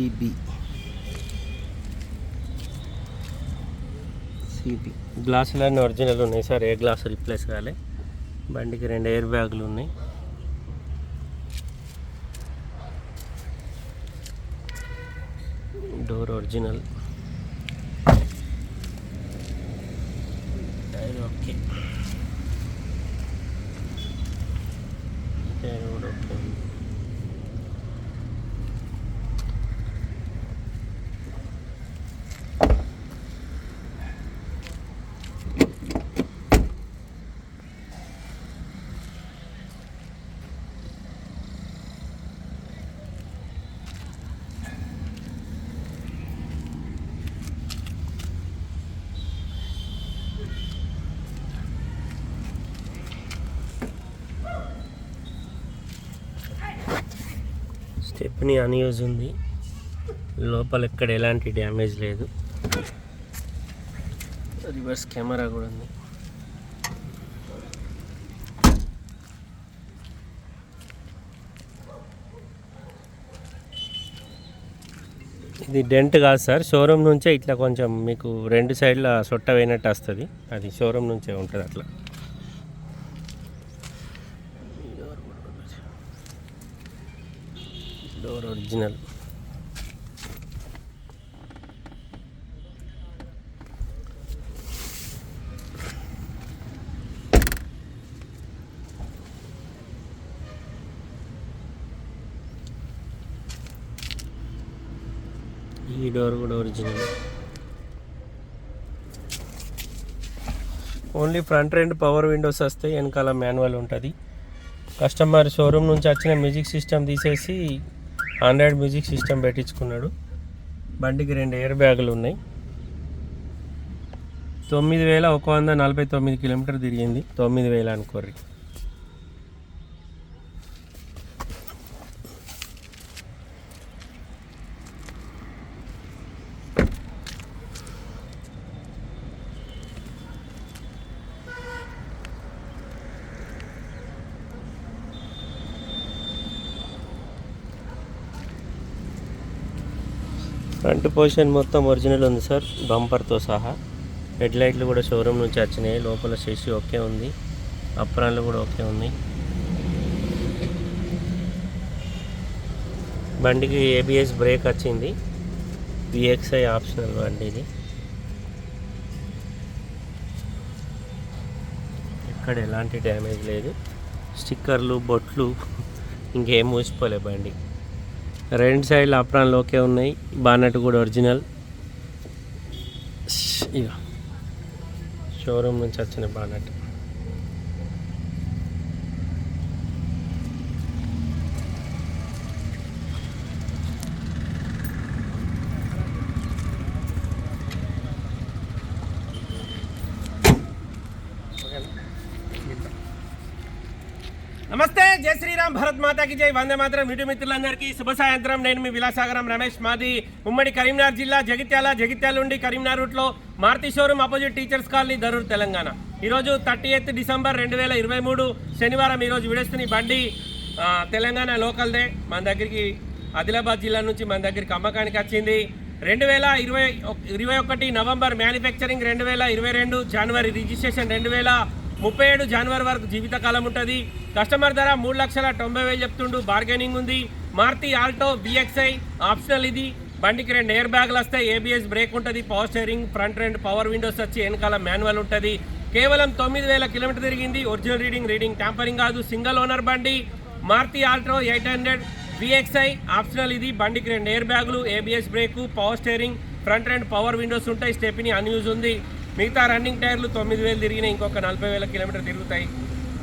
CB. సిబి. గ్లాసులు అన్నీ ఒరిజినల్ ఉన్నాయి సార్ ఏ గ్లాసు రిప్లేస్ కాలే. బండికి రెండు ఎయిర్ బ్యాగులు ఉన్నాయి. Door original. Tyre okay. Tyre కూడా ఓకే స్టెప్ని అన్యూజ్ ఉంది. లోపల ఎక్కడ ఎలాంటి డ్యామేజ్ లేదు. రివర్స్ కెమెరా కూడా ఉంది. ఇది డెంట్ కాదు సార్ షోరూమ్ నుంచే ఇట్లా కొంచెం మీకు రెండు సైడ్ల సొట్ట పోయినట్టు వస్తుంది. అది షోరూమ్ నుంచే ఉంటుంది అట్లా. డోర్ ఒరిజినల్ ఈ డోర్ కూడా ఒరిజినల్ ఓన్లీ ఫ్రంట్ రెండు పవర్ విండోస్ వస్తాయి వెనకాల మాన్యువల్ ఉంటుంది. కస్టమర్ షోరూమ్ నుంచి వచ్చిన మ్యూజిక్ సిస్టమ్ తీసేసి ఆండ్రాయిడ్ మ్యూజిక్ సిస్టమ్ పెట్టించుకున్నాడు. బండికి రెండు ఎయిర్ బ్యాగులు ఉన్నాయి. తొమ్మిది వేల ఒక వంద నలభై తొమ్మిది కిలోమీటర్ తిరిగింది. తొమ్మిది వేల అనుకోర్రి. ఫ్రంట్ పొజిషన్ మొత్తం ఒరిజినల్ ఉంది సార్ బంపర్తో సహా. హెడ్ లైట్లు కూడా షోరూమ్ నుంచి వచ్చినాయి లోపల శశి ఓకే ఉంది అప్రాన్లు కూడా ఓకే ఉన్నాయి. బండికి ఏబిఎస్ బ్రేక్ వచ్చింది విఎక్స్ఐ ఆప్షనల్ బండి ఇది. ఎక్కడ ఎలాంటి డ్యామేజ్ లేదు స్టిక్కర్లు బొట్లు ఇంకేం మూసిపోలే బండి. రెండు సైడ్లు అప్రాన్లు ఓకే ఉన్నాయి. బానట్ కూడా ఒరిజినల్. ఇక షోరూమ్ నుంచి వచ్చిన బానట్. నమస్తే జై శ్రీరామ్ భరత్ మాతాకి జై. వందే మాత్రం వీడియో మిత్రులందరికీ శుభ సాయంత్రం. నేను మీ విలాసాగరం రమేష్ మాది ఉమ్మడి కరీంనగర్ జిల్లా జగిత్యాల జగిత్యాల నుండి కరీంనగర్ రూట్లో Maruti showroom opposite teachers colony Dharur Telangana. ఈరోజు థర్టీ ఎయిత్ డిసెంబర్ రెండు వేల ఇరవై మూడు శనివారం ఈరోజు విడేస్తున్న బండి తెలంగాణ లోకల్దే. మన దగ్గరికి ఆదిలాబాద్ జిల్లా నుంచి మన దగ్గరికి అమ్మకానికి వచ్చింది. రెండు వేల ఇరవై ఇరవై ఒకటి నవంబర్ మ్యానుఫ్యాక్చరింగ్ రెండు వేల ఇరవై రెండు జనవరి రిజిస్ట్రేషన్ రెండు వేల ముప్పై ఏడు జనవరి వరకు జీవితకాలం ఉంటుంది. కస్టమర్ ధర మూడు లక్షల తొంభై వేలు చెప్తుండు. బార్గెనింగ్ ఉంది. మారుతి ఆల్టో బిఎక్స్ఐ ఆప్షనల్ ఇది. బండికి రెండు ఎయిర్ బ్యాగులు వస్తాయి. ఏబిఎస్ బ్రేక్ ఉంటుంది. పవర్ స్టీరింగ్ ఫ్రంట్ రెండు పవర్ విండోస్ వచ్చి వెనకాల మాన్యువల్ ఉంటుంది. కేవలం తొమ్మిది వేల కిలోమీటర్ తిరిగింది. ఒరిజినల్ రీడింగ్ రీడింగ్ ట్యాంపరింగ్ కాదు. సింగిల్ ఓనర్ బండి. Maruti Alto eight hundred VXi optional ఇది. బండికి రెండు ఎయిర్ బ్యాగులు ABS brake power steering front రెండు పవర్ విండోస్ ఉంటాయి. స్టెపిని అన్యూజ్ ఉంది. మిగతా రన్నింగ్ టైర్లు తొమ్మిది వేలు తిరిగినాయి ఇంకొక నలభై వేల కిలోమీటర్ తిరుగుతాయి.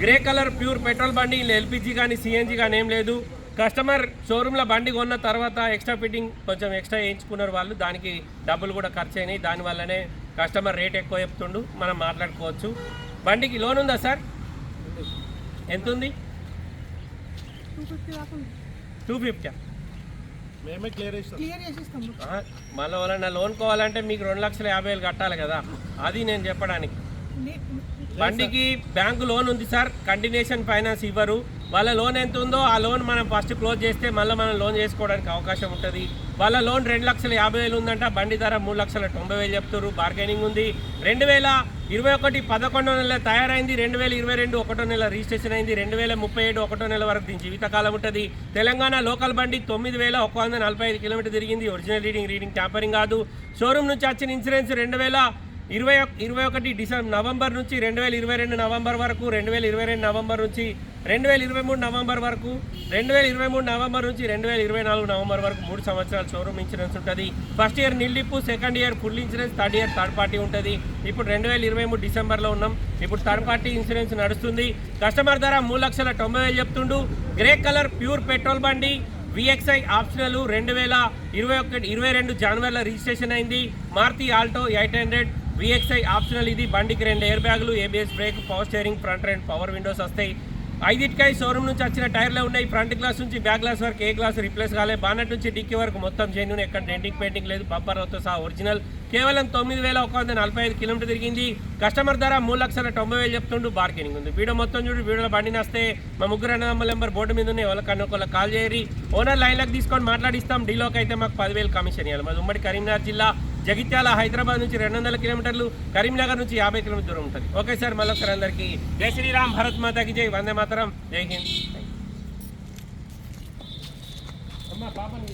గ్రే కలర్ ప్యూర్ పెట్రోల్ బండి ఎల్పిజి కానీ సిఎన్జి కానీ ఏం లేదు. కస్టమర్ షోరూంలో బండి కొన్న తర్వాత ఎక్స్ట్రా ఫిట్టింగ్ కొంచెం ఎక్స్ట్రా వేయించుకున్నారు వాళ్ళు. దానికి డబ్బులు కూడా ఖర్చు అయినాయి దానివల్లనే కస్టమర్ రేట్ ఎక్కువ చెప్తుండు. మనం మాట్లాడుకోవచ్చు. బండికి లోన్ ఉందా సార్? ఎంత ఉంది. టూ ఫిఫ్టీ మేమే క్లియర్ చేస్తాం. క్లియర్ మళ్ళీ ఎవరైనా లోన్ కోవాలంటే మీకు రెండు లక్షల యాభై వేలు కట్టాలి కదా. అది నేను చెప్పడానికి. బండికి బ్యాంకు లోన్ ఉంది సార్ కంటిన్యూషన్ ఫైనాన్స్ ఇవ్వరు. వాళ్ళ లోన్ ఎంత ఉందో ఆ లోన్ మనం ఫస్ట్ క్లోజ్ చేస్తే మళ్ళీ మనం లోన్ చేసుకోవడానికి అవకాశం ఉంటుంది. వాళ్ళ లోన్ రెండు లక్షల యాభై వేలు ఉందంట. బండి ధర మూడు లక్షల తొంభై వేలు చెప్తారు బార్గెనింగ్ ఉంది. రెండు వేల ఇరవై ఒకటి పదకొండో నెల తయారైంది. రెండు వేల ఇరవై రెండు ఒకటో నెల రిజిస్ట్రేషన్ అయింది. రెండు వేల ముప్పై ఏడు ఒకటో నెల వరకు దీని జీవితకాలం ఉంటుంది. తెలంగాణ లోకల్ బండి తొమ్మిది వేల ఒక వంద నలభై ఐదు కిలోమీటర్ తిరిగింది. ఒరిజినల్ రీడింగ్ రీడింగ్ ట్యాంపరింగ్ కాదు. షోరూమ్ నుంచి వచ్చిన ఇన్సూరెన్స్ రెండు వేల ఇరవై ఇరవై ఒకటి డిసెంబర్ నవంబర్ నుంచి రెండు వేల ఇరవై రెండు నవంబర్ వరకు రెండు వేల ఇరవై రెండు నవంబర్ నుంచి రెండు వేల ఇరవై మూడు నవంబర్ వరకు రెండు వేల ఇరవై మూడు నవంబర్ నుంచి రెండు వేల ఇరవై నాలుగు నవంబర్ వరకు మూడు సంవత్సరాలు షోరూమ్ ఇన్సూరెన్స్ ఉంటుంది. First year నిల్లిప్పు second year full insurance third year third party ఉంటుంది. ఇప్పుడు రెండు వేల ఇరవై మూడు డిసెంబర్లో ఉన్నాం. ఇప్పుడు థర్డ్ పార్టీ ఇన్సూరెన్స్ నడుస్తుంది. కస్టమర్ ధర మూడు లక్షల తొంభై వేలు చెప్తుండు. గ్రే కలర్ ప్యూర్ పెట్రోల్ బండి విఎక్స్ఐ ఆప్షనల్ రెండు వేల ఇరవై ఒకటి ఇరవై రెండు జనవరిలో రిజిస్ట్రేషన్ అయింది. Maruti Alto eight hundred VXi optional ఇది. బండికి రెండు ఎయిర్ బ్యాగులు ABS brake power steering front and power windows వస్తాయి. ఐదిటికాయ షోరూమ్ నుంచి వచ్చిన టైర్లే ఉన్నాయి. ఫ్రంట్ గ్లాస్ నుంచి బ్యాక్ గ్లాస్ వరకు ఏ గ్లాస్ రిప్లేస్ కాలేదు బానట్ నుంచి డిక్కీ వరకు మొత్తం జెన్యున్ ఎక్కడ డెంటింగ్ పెయింటింగ్ లేదు. బంపర్తో సహా ఒరిజినల్ కేవలం తొమ్మిది వేల ఒక వంద నలభై ఐదు కిలోమీటర్ తిరిగింది. కస్టమర్ ధర మూడు లక్షల తొంభై వేలు చెప్తుండు. బార్గెనింగ్ ఉంది. వీడియో మొత్తం చూడు. వీడియోలో బండి వస్తే మా ముగ్గురు అన్నదమ్ముల నెంబర్ బోర్డు మీద ఉన్నాయి. వాళ్ళకన్నా ఒకళ్ళకి కాల్ చేయరి ఓనర్ లైన్లకు తీసుకొని మాట్లాడిస్తాం. డీలోకి అయితే మాకు పదివేలు కమిషన్ ఇవ్వాలి మాది ఉమ్మడి కరీంనగర్ జిల్లా. జగిత్యాల హైదరాబాద్ నుంచి రెండు వందల కిలోమీటర్లు కరీంనగర్ నుంచి యాభై కిలోమీటర్ దూరం ఉంటుంది. ఓకే సార్ మళ్ళొకసారి అందరికీ జై శ్రీరామ్ భరత్ మాతాకి జై వందే మాతరం జై హింద్. అమ్మ పాపని